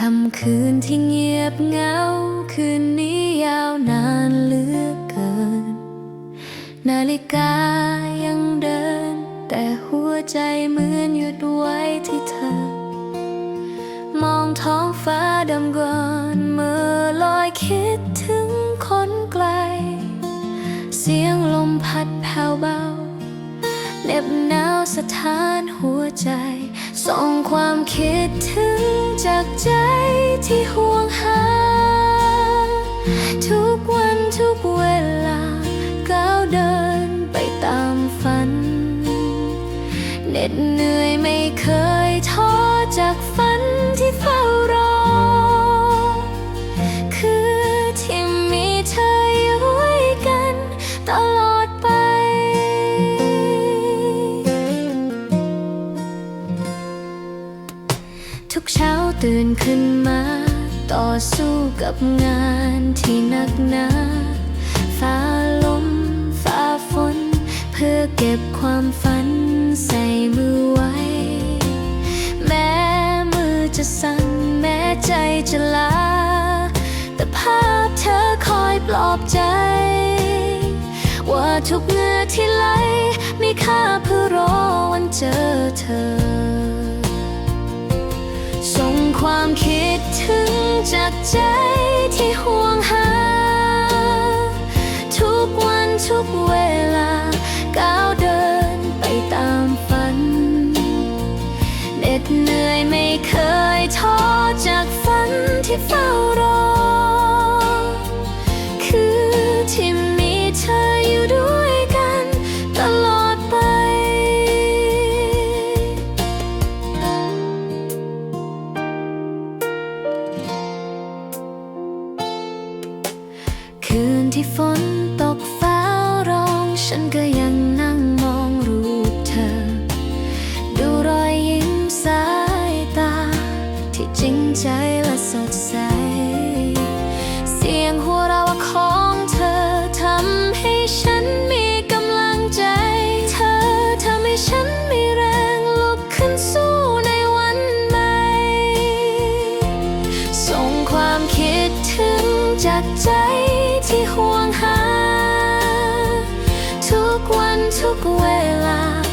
คำคืนที่เงียบเหงา คืนนี้ยาวนานเหลือเกิน นาฬิกายังเดิน แต่หัวใจเหมือนหยุดไว้ที่เธอ มองท้องฟ้าดำกอนเมื่อลอยคิดถึงคนไกล เสียงลมพัดแผ่วเบาเหน็บหนาวสถานหัวใจ ส่งความคิดถึงจากใจที่ห่วงหา ทุกวันทุกเวลาก้าวเดินไปตามฝัน เหน็ดเหนื่อยไม่เคยท้อจากฝัน ทุกเช้าตื่นขึ้นมา ต่อสู้กับงานที่หนักหนาฝ่าลมฝ่าฝน เพื่อเก็บความฝันใส่มือไว้ แม้มือจะสั่นแม้ใจจะลา แต่ภาพเธอคอยปลอบใจ ว่าทุกเงื่อที่ไหลมีค่าเพื่อรอวันเจอเธอ ใจที่ห่วงหา ทุกวันทุกเวลา ก้าวเดินไปตามฝันเหน็ดเหนื่อยไม่เคยท้อจากฝันที่เฝ้ารอคือ ที่ฝนตกฟ้าร้อง ฉันก็ยังนั่งมองรูปเธอ ดูรอยยิ้มสายตา ที่จริงใจและสดใส เสียงหัวเราะของเธอทำให้ฉันมีกำลังใจ เธอทำให้ฉันมีแรงลุกขึ้นสู้ในวันใหม่ ส่งความคิดถึงจากใจ ที่ห่วงหา ทุกวันทุกเวลา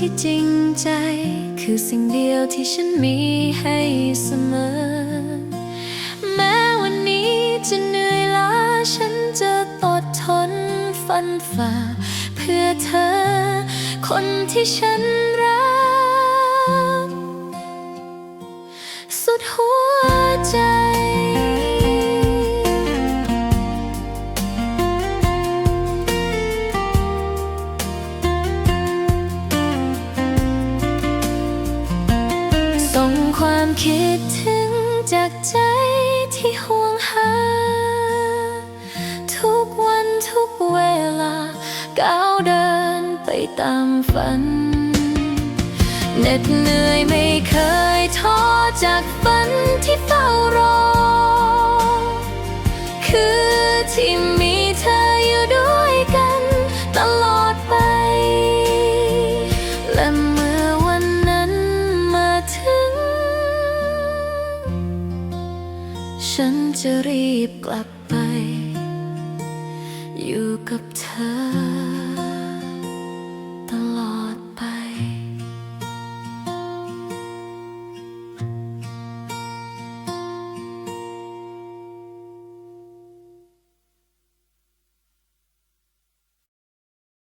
ที่จริงใจ คือสิ่งเดียวที่ฉันมีให้เสมอ แม้วันนี้จะเหนื่อยล้าฉันจะอดทนฟันฝ่า เพื่อเธอ คนที่ฉันรัก คิดถึงจากใจที่ห่วงหา ทุกวันทุกเวลาก้าวเดินไปตามฝันเหน็ดเหนื่อยไม่เคยท้อจากฝันที่เฝ้ารอ คือที่ ฉันจะรีบกลับไป อยู่กับเธอ